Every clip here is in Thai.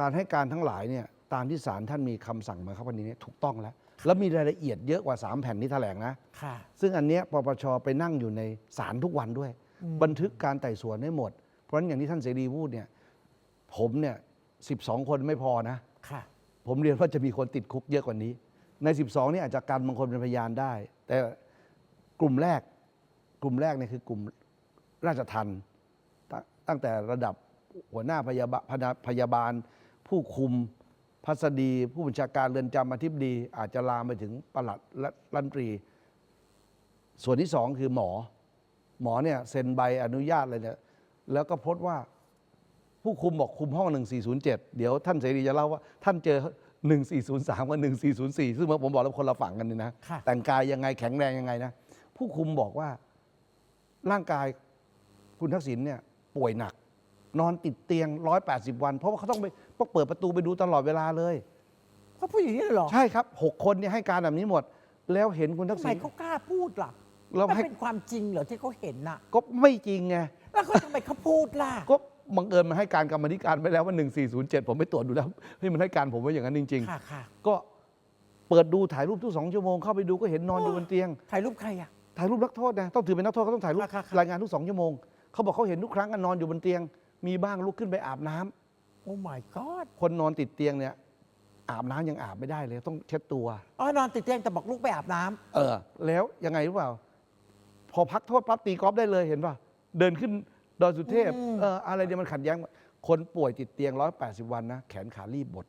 การให้การทั้งหลายเนี่ยตามที่ศาลท่านมีคำสั่งมาครับวันนี้เนี่ยถูกต้องแล้ว แล้วมีรายละเอียดเยอะกว่า 3 แผ่นที่แถลงนะ ค่ะ ซึ่งอันเนี้ยปปชไปนั่งอยู่ในศาลทุกวันด้วย บันทึกการไต่สวนได้หมด เพราะฉะนั้นอย่างที่ท่านเสรีพูดเนี่ยผมเนี่ยสิคนไม่พอนะ ค่ะ ผมเรียนว่าจะมีคนติดคุกเยอะกว่านี้ ใน 12 นี่อาจจะกันบางคนเป็นพยานได้ แต่กลุ่มแรกกลุ่มแรกเนี่ยคือกลุ่มราชทันตตั้งแต่ระดับหัวหน้าพยาบาลพนาพยาบาล ผู้คุมพัสดี ผู้บัญชาการเรือนจำอธิบดี อาจจะลามไปถึงปลัดและรัฐมนตรี ส่วนที่สองคือหมอ หมอเนี่ยเซ็นใบอนุญาตอะไรเนี่ยแล้วก็พบว่าผู้คุมบอกคุมห้อง 1407 เดี๋ยวท่านเสรีจะเล่าว่า ท่านเจอ 1403 กับ 1404 ซึ่งผมบอกแล้วคนละฝั่งกันนี่นะค่ะแต่งกายยังไงแข็งแรงยังไงนะ ผู้คุมบอกว่าร่างกายคุณทักษิณเนี่ยป่วยหนัก นอนติดเตียง 180 วัน เพราะว่าเขาต้องไปต้องเปิดประตูไปดูตลอดเวลาเลย เขาพูดอย่างนี้เลยเหรอใช่ครับ6คนเนี่ยให้การแบบนี้หมด แล้วเห็นคุณทักทำษิไมณ เขากล้าพูดล่ะเรามันให้เป็นความจริงเหรอที่เขาเห็นน่ะ ก็ไม่จริงไง แล้วเขาทำไมเขาพูดล่ะ ก็บังเอิญมาให้การกรรมธิการไปแล้วว่า 1407 ผมไปตรวจดูแล้วเฮ้ยมันให้การผมว่าอย่างนั้นจริง ค่ะค่ะๆ ก็เปิดดูถ่ายรูปทุกสองชั่วโมงเข้าไปดูก็เห็นนอนอยู่บนเตียง ถ่ายรูปใครอะ ถ่ายรูปนักโทษนะต้องถือเป็นนักโทษเขาต้องถ่ายรูปค่ะค่ะค่ะ รายงานทุกสองชั่วโมงเขาบอกเขาเห็นทุกครั้งกันนอนอยู่บนเตียง มีบ้างลุกขึ้นไปอาบน้ำโอ้ my god คนนอนติดเตียงเนี่ย อาบน้ำยังอาบไม่ได้เลย ต้องเช็ดตัว อ๋อนอนติดเตียงแต่บอกลูกไปอาบน้ำเออ แล้วยังไงรู้เปล่า พอพักโทษปั๊บตีกอล์ฟได้เลยเห็นป่ะ เดินขึ้นดอยสุเทพเอออะไรเนี่ยมันขัดแย้ง คนป่วยติดเตียง 180 วันนะ แขนขารีบบด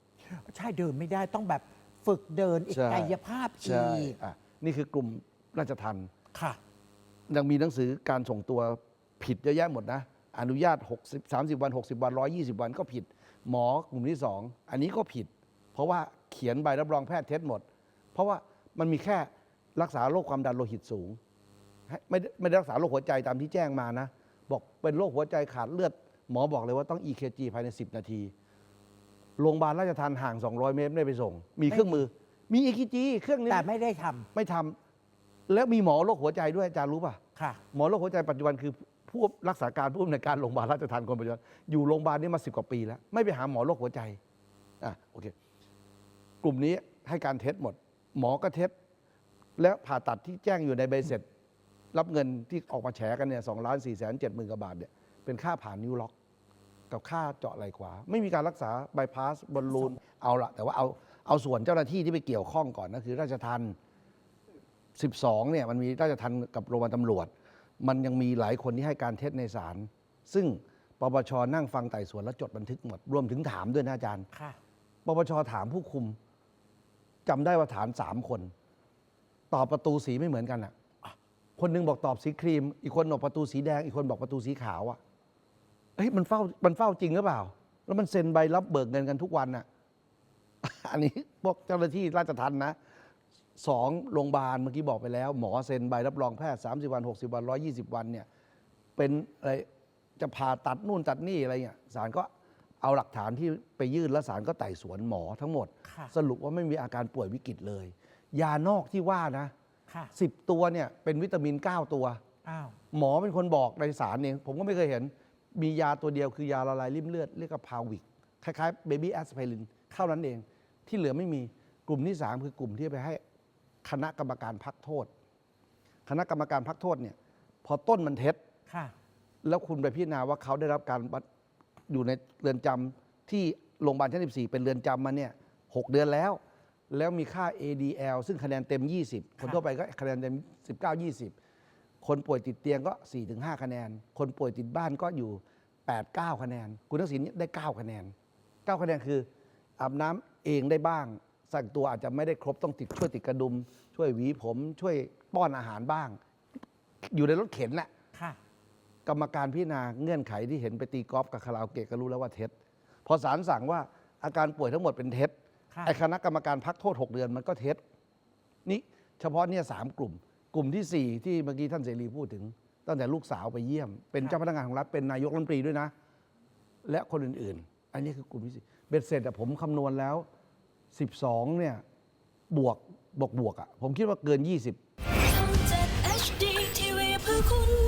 ใช่เดินไม่ได้ต้องแบบฝึกเดินอีกใช่ กายภาพอีใช่กอะนี่คือกลุ่มราชทัน ค่ะ ยังมีหนังสือการส่งตัวผิดเยอะแยะหมดนะ อนุญาต60 30 วัน 60 วัน 120 วันก็ผิด หมอกลุ่มที่ 2 อันนี้ก็ผิด เพราะว่าเขียนใบรับรองแพทย์เท็จหมด เพราะว่ามันมีแค่รักษาโรคความดันโลหิตสูงให้ไม่ได้ไม่ได้รักษาโรคหัวใจตามที่แจ้งมานะ บอกเป็นโรคหัวใจขาดเลือด หมอบอกเลยว่าต้อง EKG ภายใน 10 นาทีโรงพยาบาลราชทันห่าง 200 เมตรไม่ได้ไปส่ง มีเครื่องมือ มี EKG เครื่องนี้แต่ไม่ได้ทำไม่ทำแล้วมีหมอโรคหัวใจด้วยอาจารย์รู้ป่ะ ค่ะ หมอโรคหัวใจปัจจุบันคือ ผู้รักษาการผู้อำนวยการโรงพยาบาลราชทันคนปัจจุบันอยู่โรงพยาบาลนี้มาสิบกว่าปีแล้ว ไม่ไปหาหมอโรคหัวใจอะโอเคกลุ่มนี้ให้การเท็จหมด หมอก็เท็จ แล้วผ่าตัดที่แจ้งอยู่ในใบเสร็จ รับเงินที่ออกมาแฉกันเนี่ยสองล้านสี่แสนเจ็ดหมื่นกว่าบาทเนี่ยเป็นค่าผ่านนิ้วล็อก กับค่าเจาะไหล่ขวา ไม่มีการรักษาบายพาสบอลลูนเอาละแต่ว่าเอาเอาส่วนเจ้าหน้าที่ที่ไปเกี่ยวข้องก่อนนะคือ ราชทัน12เนี่ยมันมีราชทันกับโรงพยาบาลตำรวจ มันยังมีหลายคนที่ให้การเท็จในศาลซึ่งปปชนั่งฟังไต่สวนแล้วจดบันทึกหมดรวมถึงถามด้วยนะอาจารย์ค่ะปปชถามผู้คุมจำได้ว่าฐานสามคน ตอบประตูสีไม่เหมือนกันอะ คนหนึงบอกตอบสีครีม อีกคนบอกประตูสีแดง อีกคนบอกประตูสีขาวอะเฮ้ยมันเฝ้ามันเฝ้าจริงหรือเปล่า แล้วมันเซ็นใบรับเบิกเงินกันทุกวันอะ อันนี้พวกเจ้าหน้าที่ราชทันนะ สองโรงพยาบาลเมื่อกี้บอกไปแล้ว หมอเซ็นใบรับรองแพทย์ 30 วัน 60 วัน 120 วันเนี่ยเป็นอะไรจะผ่าตัดนู่นตัดนี่อะไรเงี้ยศาลก็เอาหลักฐานที่ไปยื่นแล้วศาลก็ไต่สวนหมอทั้งหมด ค่ะสรุปว่าไม่มีอาการป่วยวิกฤตเลย ยานอกที่ว่านะ ค่ะสิบตัวเนี่ยเป็นวิตามิน 9 ตัว อ้าวหมอเป็นคนบอกในสารเองผมก็ไม่เคยเห็น มียาตัวเดียวคือยาละลายริ่มเลือด เรียกว่าพาวิก คล้ายๆเบบี้แอสไพรินเท่านั้นเอง ที่เหลือไม่มีกลุ่มที่ 3 คือกลุ่มที่ไปให้ คณะกรรมการพักโทษ คณะกรรมการพักโทษเนี่ย พอต้นมันเท็จ ค่ะ แล้วคุณไปพิจารณาว่าเขาได้รับการบัดอยู่ในเรือนจำที่โรงพยาบาลชั้น 14 เป็นเรือนจำมาเนี่ยหกเดือนแล้ว แล้วมีค่า ADL ซึ่งคะแนนเต็ม 20 คนทั่วไปก็คะแนนเต็ม 19 20 คนป่วยติดเตียงก็ 4-5 คะแนน คนป่วยติดบ้านก็อยู่ 8-9 คะแนน คุณทักษิณเนี่ยได้ 9 คะแนน 9 คะแนนคืออาบน้ำเองได้บ้าง สั่งตัวอาจจะไม่ได้ครบต้องติดช่วยติดกระดุม ช่วยหวีผม ช่วยป้อนอาหารบ้าง อยู่ในรถเข็นแหละค่ะ กรรมการพิจารณาเงื่อนไขที่เห็นไปตีกอล์ฟกับคาราโอเกะก็รู้แล้วว่าเท็จพอศาลสั่งว่าอาการป่วยทั้งหมดเป็นเท็จค่ะ ไอ้คณะกรรมการพักโทษ 6 เดือนมันก็เท็จนี่เฉพาะเนี่ยสามกลุ่ม กลุ่มที่ 4 ที่เมื่อกี้ท่านเสรีพูดถึง ตั้งแต่ลูกสาวไปเยี่ยม เป็นเจ้าพนักงานของรัฐเป็นนายกรัฐมนตรีด้วยนะ และคนอื่นๆ อันนี้คือกลุ่มที่สี่เบ็ดเสร็จอะผมคำนวณแล้ว 12 เนี่ย บวกบวกบวกอะผมคิดว่าเกิน 20 HD TV เพื่อคุณ